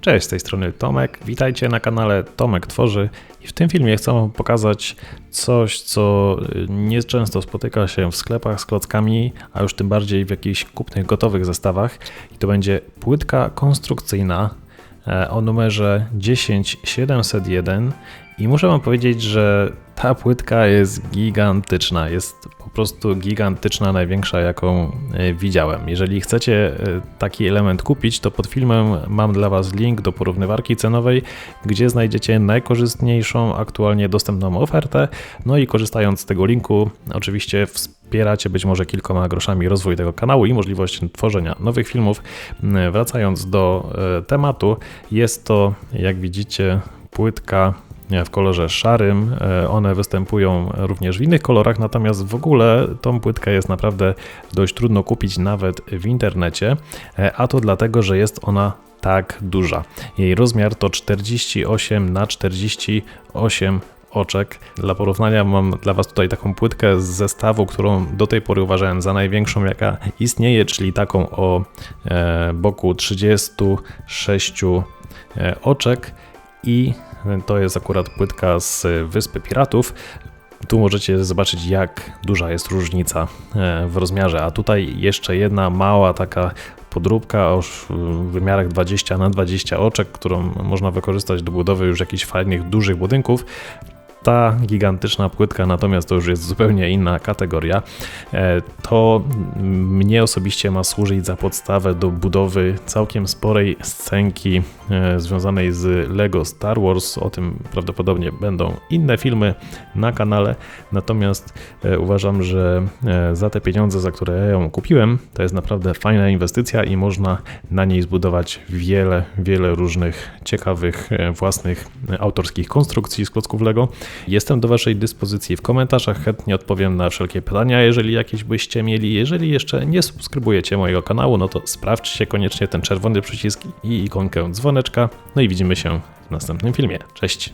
Cześć, z tej strony Tomek. Witajcie na kanale Tomek Tworzy. I w tym filmie chcę Wam pokazać coś, co y, nieczęsto spotyka się w sklepach z klockami, a już tym bardziej w jakichś kupnych, gotowych zestawach. I to będzie płytka konstrukcyjna e, o numerze 10701 i muszę Wam powiedzieć, że ta płytka jest gigantyczna. Jest po prostu gigantyczna, największa, jaką e, widziałem. Jeżeli chcecie e, taki element kupić, to pod filmem mam dla Was link do porównywarki cenowej, gdzie znajdziecie najkorzystniejszą aktualnie dostępną ofertę. No i korzystając z tego linku, oczywiście wspieracie być może kilkoma groszami rozwój tego kanału i możliwość tworzenia nowych filmów. Wracając do e, tematu, jest to, jak widzicie, płytka w kolorze szarym. E, one występują również w innych kolorach, natomiast w ogóle tą płytkę jest naprawdę dość trudno kupić nawet w internecie, e, a to dlatego, że jest ona tak duża. Jej rozmiar to 48 na 48 oczek. Dla porównania mam dla Was tutaj taką płytkę z zestawu, którą do tej pory uważałem za największą, jaka istnieje, czyli taką o e, boku 36 oczek i to jest akurat płytka z Wyspy Piratów. Tu możecie zobaczyć, jak duża jest różnica e, w rozmiarze. A tutaj jeszcze jedna mała taka podróbka o wymiarach 20 na 20 oczek, którą można wykorzystać do budowy już jakichś fajnych, dużych budynków. Ta gigantyczna płytka natomiast to już jest zupełnie inna kategoria. E, to mnie osobiście ma służyć za podstawę do budowy całkiem sporej scenki e, związanej z Lego Star Wars. O tym prawdopodobnie będą inne filmy na kanale. Natomiast e, uważam, że za te pieniądze, za które ja ją kupiłem, to jest naprawdę fajna inwestycja i można na niej zbudować wiele, wiele różnych ciekawych własnych autorskich konstrukcji z klocków Lego. Jestem do Waszej dyspozycji w komentarzach, chętnie odpowiem na wszelkie pytania, jeżeli jakieś byście mieli. Jeżeli jeszcze nie subskrybujecie mojego kanału, no to sprawdźcie koniecznie ten czerwony przycisk i ikonkę dzwoneczka. No i widzimy się w następnym filmie. Cześć!